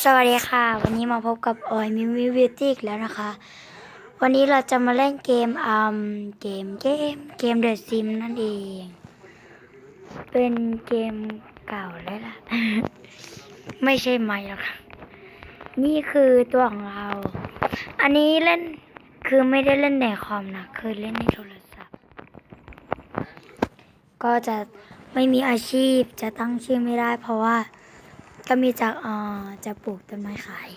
สวัสดีค่ะ วันนี้มาพบกับออยมิวิวิวตี้แล้วนะคะ วันนี้เราจะมาเล่นเกมอืมเกมเกมเกมเดอะซิมนั่นเอง เป็นเกมเก่าแล้วล่ะ ไม่ใช่ใหม่หรอกค่ะ นี่คือตัวของเรา อันนี้เล่นคือไม่ได้เล่นในคอมนะเคยเล่นในโทรศัพท์ ก็จะไม่มีอาชีพจะตั้งชื่อไม่ได้เพราะว่า ก็มีจากเอ่อจะปลูกต้นไม้ขาย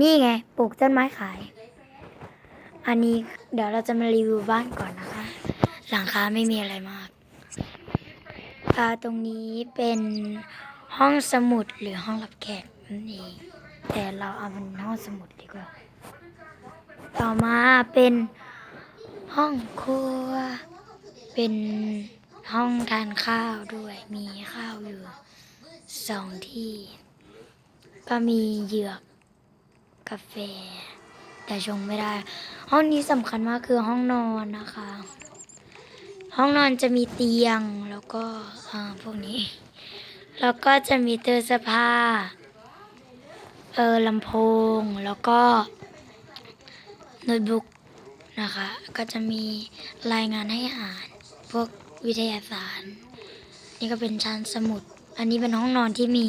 นี่ไงปลูกต้นไม้ขาย อันนี้เดี๋ยวเราจะมารีวิวบ้านก่อนนะคะ หลังคาไม่มีอะไรมากอ่าตรงนี้เป็นห้องสมุดหรือห้องรับแขกนั่นเองแต่เราเอาเป็นห้องสมุดดีกว่า ต่อมาเป็นห้องครัว เป็นห้องทานข้าวด้วย มีข้าวอยู่ สองที่ก็มีเหยือกกาแฟ แต่ชงไม่ได้ ห้องนี้สำคัญมากคือห้องนอนนะคะ ห้องนอนจะมีเตียงแล้วก็อ่าพวกนี้ แล้วก็จะมีเตอร์เสื้อผ้าเออลำโพงแล้วก็โน้ตบุ๊กนะคะ ก็จะมีรายงานให้อ่าน พวกวิทยาศาสตร์ นี่ก็เป็นชั้นสมุด อันนี้เป็นห้องนอนที่มี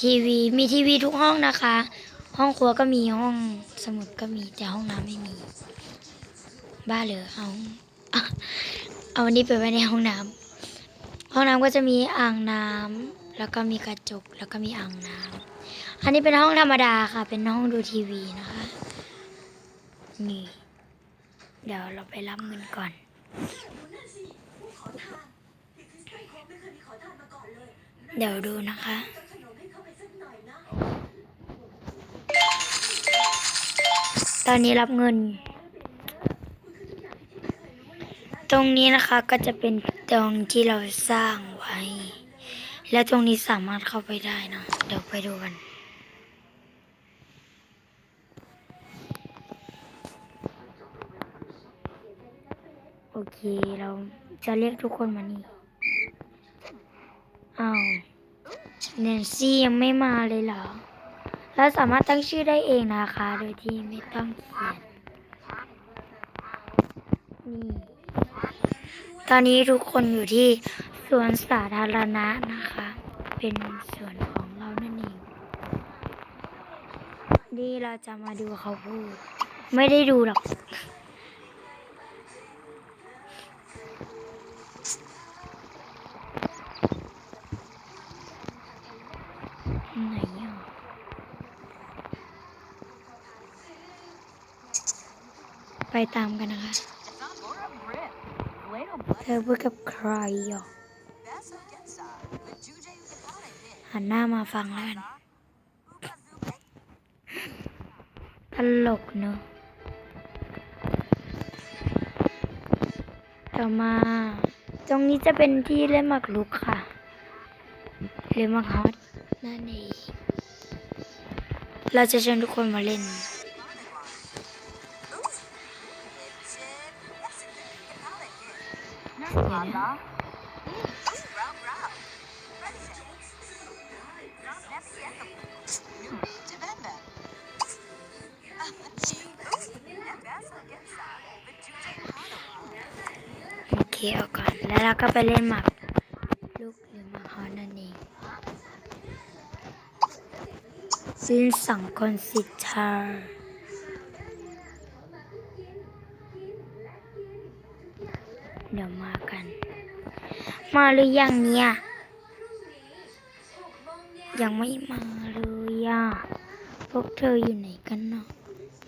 ทีวี มีทีวีทุกห้องนะคะ ห้องครัวก็มีห้องสมุดก็มีแต่ห้องน้ำไม่มี บ้าเหรอเอาเอาอันนี้ไปไว้ในห้องน้ำห้องน้ำก็จะมีอ่างน้ำแล้วก็มีกระจกแล้วก็มีอ่างน้ำอันนี้เป็นห้องธรรมดาค่ะ เป็นห้องดูทีวีนะคะ นี่ เดี๋ยวเราไปรับเงินก่อน เดี๋ยวดูนะคะ ตอนนี้รับเงิน ตรงนี้นะคะก็จะเป็นตรงที่เราสร้างไว้ แล้วตรงนี้สามารถเข้าไปได้นะ เดี๋ยวไปดูกัน โอเคเราจะเรียกทุกคนมานี่ อ้าวแนนซี่ยังไม่มาเลยเหรอเราสามารถตั้งชื่อได้เองนะคะ โดยที่ไม่ต้องเขียน นี่ ตอนนี้ทุกคนอยู่ที่สวนสาธารณะนะคะ เป็นสวนของเรานั่นเอง นี่เราจะมาดูเขาพูด ไม่ได้ดูหรอก ไปตามกันนะคะ เธอพูดกับใครอะหันหน้ามาฟังแล้วกันตลกเนอะต่อมา ตรงนี้จะเป็นที่เล่นหมากรุกค่ะเล่นหมากฮอตนั่นเองเราจะเชิญทุกคนมาเล่น โอเคเอาก่อนแล้วเราก็ไปเล่นหมากลูกหรือหมากฮอตนั่นเองสิ้นสองคนสิทาเดี๋ยว มาหรือยังเนี่ย ยังไม่มาเลยอะพวกเธออยู่ไหนกันเนาะ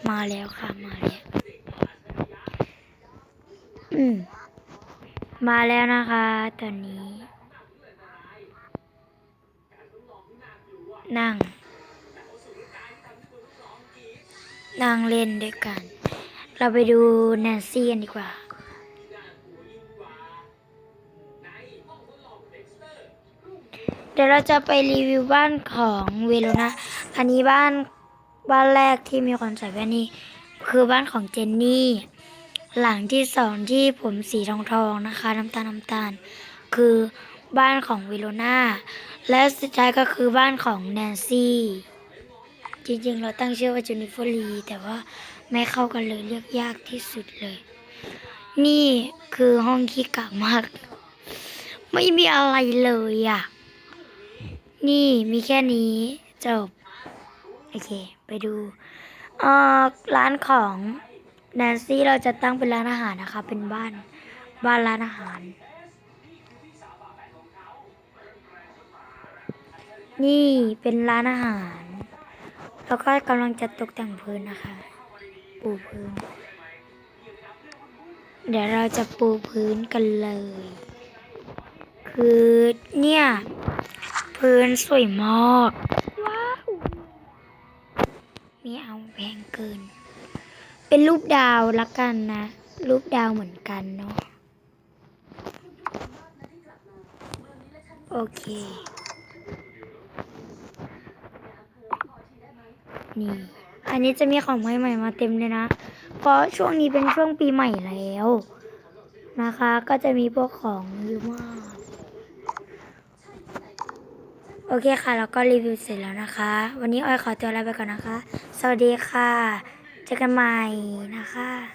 มาแล้วค่ะมาแล้วอืมมาแล้วนะคะ ตอนนี้ นั่ง นั่งเล่นด้วยกัน เราไปดูแนนซี่กันดีกว่า เดี๋ยวเราจะไปรีวิวบ้านของเวโรนาอันนี้บ้านบ้านแรกที่มีคนใส่แว่นนี่คือบ้านของเจนนี่ หลังที่สองที่ผมสีทองทองนะคะ น้ำตาลน้ำตาล คือบ้านของเวโรนาและสุดท้ายก็คือบ้านของแนนซี่ จริงๆ เราตั้งชื่อว่าจูนิฟอรีแต่ว่าไม่เข้ากันเลยเรียกยากที่สุดเลย นี่คือห้องขี้กากมาก ไม่มีอะไรเลยอะ นี่มีแค่นี้จบ โอเค ไปดูเอ่อร้านของแนนซี่เราจะตั้งเป็นร้านอาหารนะคะ เป็นบ้านบ้านร้านอาหาร นี่เป็นร้านอาหาร แล้วก็กำลังจะตกแต่งพื้นนะคะ ปูพื้น เดี๋ยวเราจะปูพื้นกันเลย คือเนี่ย พื้นสวยมาก ว้าว มีเอาแพงเกิน เป็นรูปดาวละกันนะ รูปดาวเหมือนกันเนาะ โอเค นี่ อันนี้จะมีของใหม่ๆมาเต็มเลยนะ เพราะช่วงนี้เป็นช่วงปีใหม่แล้ว นะคะ ก็จะมีพวกของเยอะมาก โอเคค่ะ แล้วก็รีวิวเสร็จแล้วนะคะ วันนี้ออยขอตัวลาไปก่อนนะคะ สวัสดีค่ะ เจอกันใหม่นะคะ